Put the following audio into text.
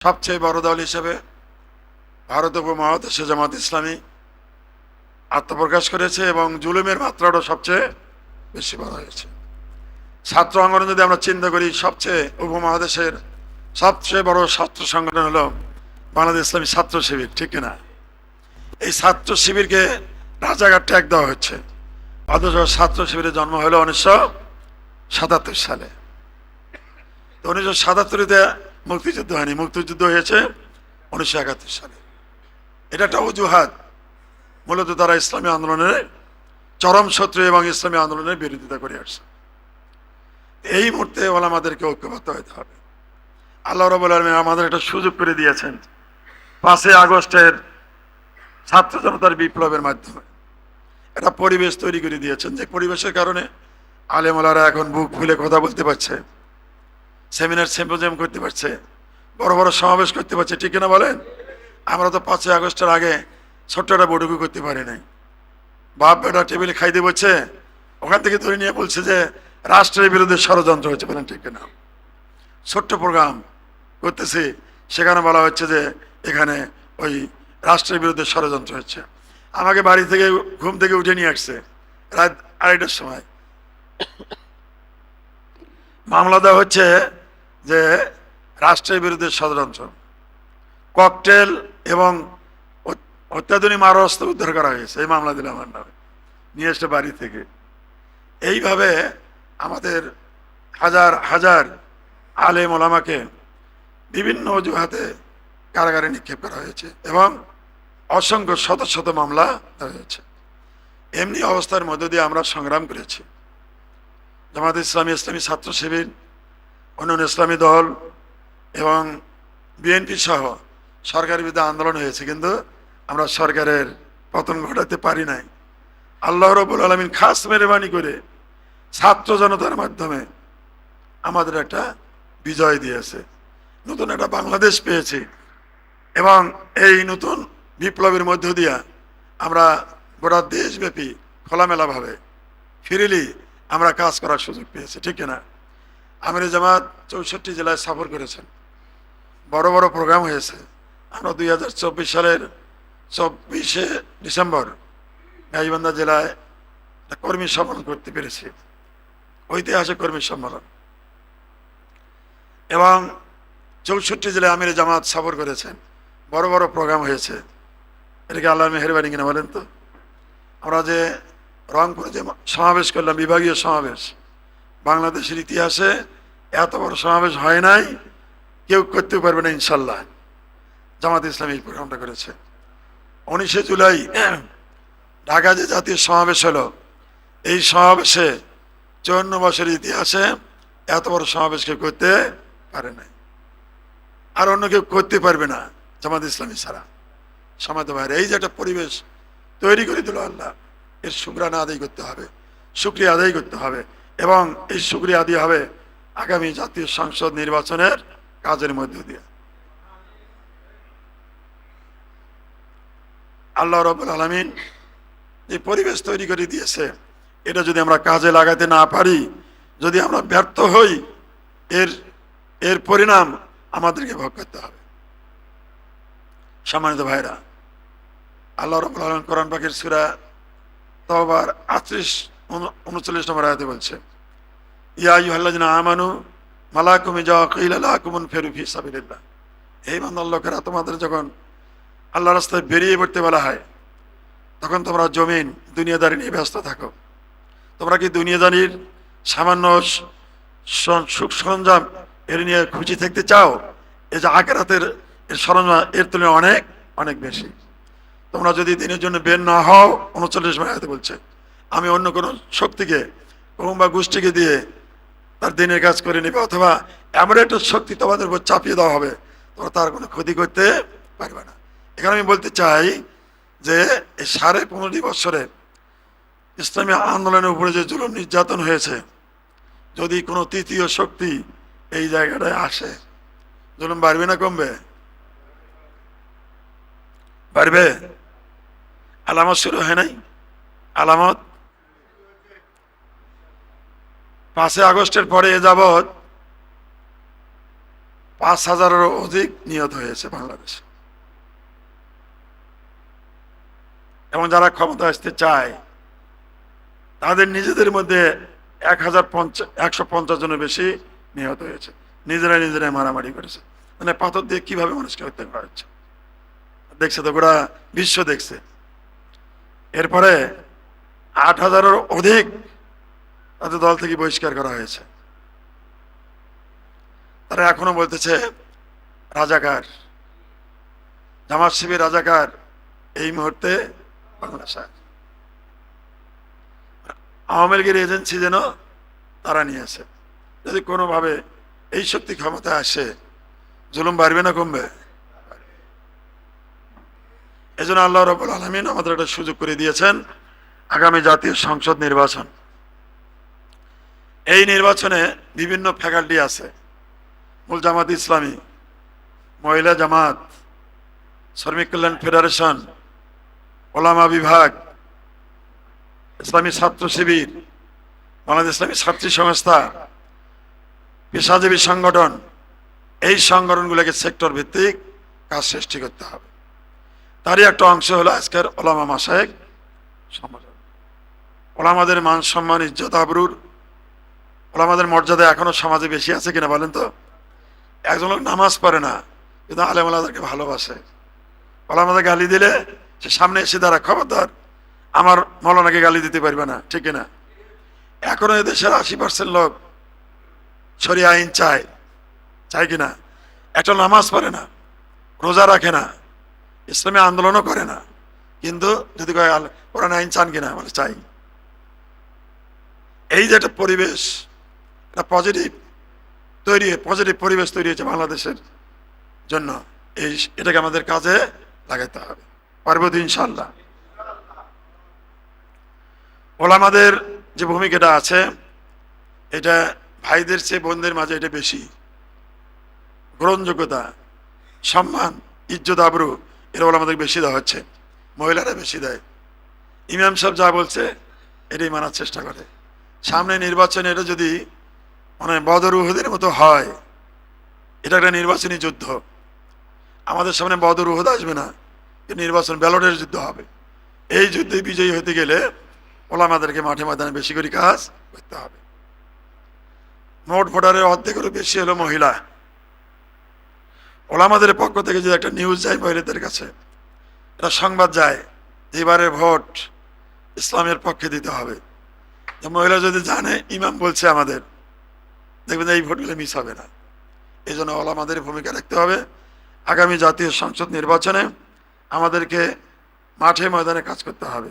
সবচেয়ে বড় দল হিসেবে ভারত উপমহাদেশে জামাত ইসলামী আত্মপ্রকাশ করেছে এবং জুলুমের মাত্রাটা সবচেয়ে বেশি বড় হয়েছে। ছাত্র আন্দোলন যদি আমরা চিন্তা করি, সবচেয়ে উপমহাদেশের সবচেয়ে বড় ছাত্র সংগঠন হলো বাংলাদেশ ইসলামী ছাত্র শিবির, ঠিক না এই ছাত্র শিবিরকে রাজাঘাট ট্যাগ দেওয়া হচ্ছে। অথচ ছাত্র শিবিরের জন্ম হলো উনিশশো সাতাত্তর সালে। উনিশশো সাতাত্তরিতে মুক্তিযুদ্ধ হয়নি। মুক্তিযুদ্ধ হয়েছে উনিশশো একাত্তর সালে। এটা একটা অজুহাত। মূলত তারা ইসলামী আন্দোলনের চরম শত্রু এবং ইসলামী আন্দোলনের বিরোধিতা করে আসছে। এই মুহূর্তে ওলামাদেরকে ঐক্যবদ্ধ হতে হবে। আল্লাহ রবুল আমাদের একটা সুযোগ করে দিয়েছেন। পাঁচই আগস্টের ছাত্র জনতার বিপ্লবের মাধ্যমে। একটা পরিবেশ তৈরি করে দিয়েছেন যে পরিবেশের কারণে আলেমলারা এখন বুক ফুলে কথা বলতে পারছে। সেমিনার সিম্পোজিয়াম করতে পারছে, বড় বড় সমাবেশ করতে পারছে, ঠিক না বলেন? আমরা তো পাঁচই আগস্টের আগে ছোট্ট একটা বৈঠকও করতে পারি নাই। বাপ বেটা টেবিলে খাইতে বলছে, ওখান থেকে ধরে নিয়ে বলছে যে রাষ্ট্রের বিরুদ্ধে ষড়যন্ত্র হচ্ছে বলেন ঠিক না ছোট্ট প্রোগ্রাম করতেছি, সেখানে বলা হচ্ছে যে এখানে ওই রাষ্ট্রের বিরুদ্ধে ষড়যন্ত্র হচ্ছে। আমাকে বাড়ি থেকে ঘুম থেকে উঠে নিয়ে আসছে, রাত আড়াইটার সময়। মামলা দেওয়া হচ্ছে যে রাষ্ট্রের বিরুদ্ধে ষড়যন্ত্র ককটেল এবং অত- অত্যাধুনিক মারস্ত্র উদ্ধার করা হয়েছে, এই মামলা দিলে আমার নামে। নিয়ে এসে বাড়ি থেকে। এইভাবে আমাদের হাজার হাজার আলেম ওলামাকে বিভিন্ন অজুহাতে কারাগারে নিক্ষেপ করা হয়েছে এবং অসংখ্য শত শত মামলা হয়েছে। এমনি অবস্থার মধ্য দিয়ে আমরা সংগ্রাম করেছি। জামাত ইসলামী ইসলামী ছাত্র শিবির অন্যান্য ইসলামী দল এবং বিএনপি সহ সরকারের বিরুদ্ধে আন্দোলন হয়েছে, কিন্তু আমরা সরকারের পতন ঘটাতে পারি নাই। আল্লাহ রবুল আলমিন খাস মেহরবানি করে ছাত্র জনতার মাধ্যমে আমাদের একটা বিজয় দিয়েছে, নতুন একটা বাংলাদেশ পেয়েছি এবং এই নতুন বিপ্লবের মধ্য দিয়া আমরা গোটা দেশব্যাপী খোলামেলাভাবে ফিরিলি আমরা কাজ করার সুযোগ পেয়েছি, ঠিক কিনা? আমির জামাত চৌষট্টি জেলায় সফর করেছেন। বড় বড় প্রোগ্রাম হয়েছে। আমরা দুই হাজার চব্বিশ সালের চব্বিশে ডিসেম্বর গাইবান্ধা জেলায় কর্মী সম্মেলন করতে পেরেছি। ঐতিহাসিক কর্মী সম্মেলন। এবং চৌষট্টি জেলায় আমির জামাত সফর করেছেন। বড় বড় প্রোগ্রাম হয়েছে। এটাকে আল্লাহর মেহরবানি কিনা বলেন তো? আমরা যে রংপুরে যে সমাবেশ করলাম, বিভাগীয় সমাবেশ বাংলাদেশের ইতিহাসে এত বড় সমাবেশ হয় নাই, কেউ করতে পারবে না, ইনশাল্লাহ। জামাত ইসলাম এই প্রোগ্রামটা করেছে। উনিশে জুলাই ঢাকা যে জাতীয় সমাবেশ হলো, এই সমাবেশে চুয়ান্ন বছরের ইতিহাসে এত বড় সমাবেশ কেউ করতে পারে নাই। আর অন্য কেউ করতে পারবে না, জামাত ইসলামী ছাড়া। সমাজ ভাইয়ের এই যে একটা পরিবেশ তৈরি করে দিল আল্লাহ, এর শুক্রানা আদায় করতে হবে, শুক্রিয়া আদায় করতে হবে। এবং এই শুক্রিয়া আদায় হবে আগামী জাতীয় সংসদ নির্বাচনের কাজের মধ্য দিয়ে। আল্লাহ রবুল আলমিন যে পরিবেশ তৈরি করে দিয়েছে, এটা যদি আমরা কাজে লাগাতে না পারি, যদি আমরা ব্যর্থ হই, এর এর পরিণাম আমাদেরকে ভোগ করতে হবে। সম্মানিত ভাইরা আল্লাহ রবুল আলম কোরআন পাখির সুরা তবার আটত্রিশ উনচল্লিশ নম্বর আয়াতে বলছে ইয়া ইউহাল্লাজিনা আমানু, মালাকুমি যা কৈলাকুমন ফেরুফি সাবিল্লাহ এই বান্দার লোকেরা, তোমাদের যখন আল্লাহ রাস্তায় বেরিয়ে পড়তে বলা হয়, তখন তোমরা জমিন, দুনিয়াদারি নিয়ে ব্যস্ত থাকো। তোমরা কি দুনিয়াদারির সামান্য সুখ সরঞ্জাম এর নিয়ে খুশি থাকতে চাও? এই যে আকেরাতের এর সরঞ্জাম, এর তুলনায় অনেক অনেক বেশি। তোমরা যদি দিনের জন্য বের না হও, উনচল্লিশ মায়াতে বলছে, আমি অন্য কোনো শক্তিকে কিংবা গোষ্ঠীকে দিয়ে তার দিনের কাজ করে নেবে অথবা এমন একটা শক্তি তোমাদের উপর চাপিয়ে দেওয়া হবে, তোমরা তার কোনো ক্ষতি করতে পারবে না। এখানে আমি বলতে চাই যে, এই সাড়ে পনেরোটি বছরে ইসলামী আন্দোলনের উপরে যে জুলুম নির্যাতন হয়েছে, যদি কোনো তৃতীয় শক্তি এই জায়গাটায় আসে, জুলুম বাড়বে না কমবে? বাড়বে? আলামত শুরু হয় নাই? আলামত পাঁচই আগস্টের পরে এ যাবৎ পাঁচ হাজারেরও অধিক নিহত হয়েছে বাংলাদেশে। এবং যারা ক্ষমতা আসতে চায়, তাদের নিজেদের মধ্যে এক হাজার পঞ্চাশ একশো পঞ্চাশ জনের বেশি নিহত হয়েছে। নিজেরাই নিজেরাই মারামারি করেছে। মানে পাথর দিয়ে কীভাবে মানুষকে হত্যা করা হচ্ছে? দেখছে তো, গোটা বিশ্ব দেখছে। এরপরে আট হাজারের অধিক তাদের দল থেকে বহিষ্কার করা হয়েছে। তারা এখনও বলতেছে, রাজাকার, জামাত শিবির রাজাকার, এই মুহূর্তে। আওয়ামী লীগের এজেন্সি যেন তারা নিয়েছে যদি কোনোভাবে এই শক্তি ক্ষমতা আসে, জুলুম বাড়বে না কমবে? এই জন্য আল্লাহ রবুল আলমিন আমাদের একটা সুযোগ করে দিয়েছেন, আগামী জাতীয় সংসদ নির্বাচন। এই নির্বাচনে বিভিন্ন ফ্যাকাল্টি আছে। মূল জামাত ইসলামী, মহিলা জামাত, শ্রমিক কল্যাণ ফেডারেশন, ওলামা বিভাগ, ইসলামী ছাত্র শিবির, বাংলাদেশ ইসলামী ছাত্রী সংস্থা, পেশাজীবী সংগঠন, এই সংগঠনগুলোকে সেক্টর ভিত্তিক কাজ সৃষ্টি করতে হবে। তারই একটা অংশ হলো আজকের ওলামা মাসায়েক সম্মেলন। ওলামাদের মান সম্মান, ইজ্জত, আবরুর ওলামাদের মর্যাদা এখনও সমাজে বেশি আছে কিনা বলেন তো? একজন লোক নামাজ পড়ে না, কিন্তু আলেমালাদেরকে ভালোবাসে। ওলামাদের গালি দিলে সে সামনে এসে দাঁড়া খবরদার, আমার মৌলানাকে গালি দিতে পারবে না, ঠিক না এখনও এদেশের আশি পার্সেন্ট লোক সরিয়ে আইন চায় চায় কিনা? একটা নামাজ পড়ে না, রোজা রাখে না, ইসলামী আন্দোলনও করে না, কিন্তু যদি কয় কোরআন আইন চান কিনা? বলে চাই। এই যে একটা পরিবেশ একটা পজিটিভ তৈরি পজিটিভ পরিবেশ তৈরি হয়েছে বাংলাদেশের জন্য। এই এটাকে আমাদের কাজে লাগাতে হবে। পারব তো ইনশাল্লাহ ওলামাদের যে ভূমিকাটা আছে, এটা ভাইদের চেয়ে বোনদের মাঝে এটা বেশি। গ্রহণযোগ্যতা, সম্মান, ইজ্জত, আবরু, এরা ওলামাদের বেশি দেওয়া হচ্ছে, মহিলারা বেশি দেয়। ইমাম সাহেব যা বলছে, এটাই মানার চেষ্টা করে। সামনে নির্বাচনে এটা যদি মানে বদর উহুদের মতো হয়। এটা একটা নির্বাচনী যুদ্ধ। আমাদের সামনে বদর উহুদ আসবে না নির্বাচন ব্যালটের যুদ্ধ হবে। এই যুদ্ধে বিজয়ী হতে গেলে ওলামাদেরকে মাঠে ময়দানে বেশি করে কাজ করতে হবে। মোট ভোটারের অর্ধেকেরও বেশি হলো মহিলা। ওলামাদের পক্ষ থেকে যদি একটা নিউজ যায় মহিলাদের কাছে এটা সংবাদ যায় এবারে ভোট ইসলামের পক্ষে দিতে হবে। মহিলা যদি জানে, ইমাম বলছে আমাদের। দেখবেন এই ভোটগুলো মিস হবে না। এই জন্য ওলামাদের ভূমিকা রাখতে হবে। আগামী জাতীয় সংসদ নির্বাচনে আমাদেরকে মাঠে ময়দানে কাজ করতে হবে।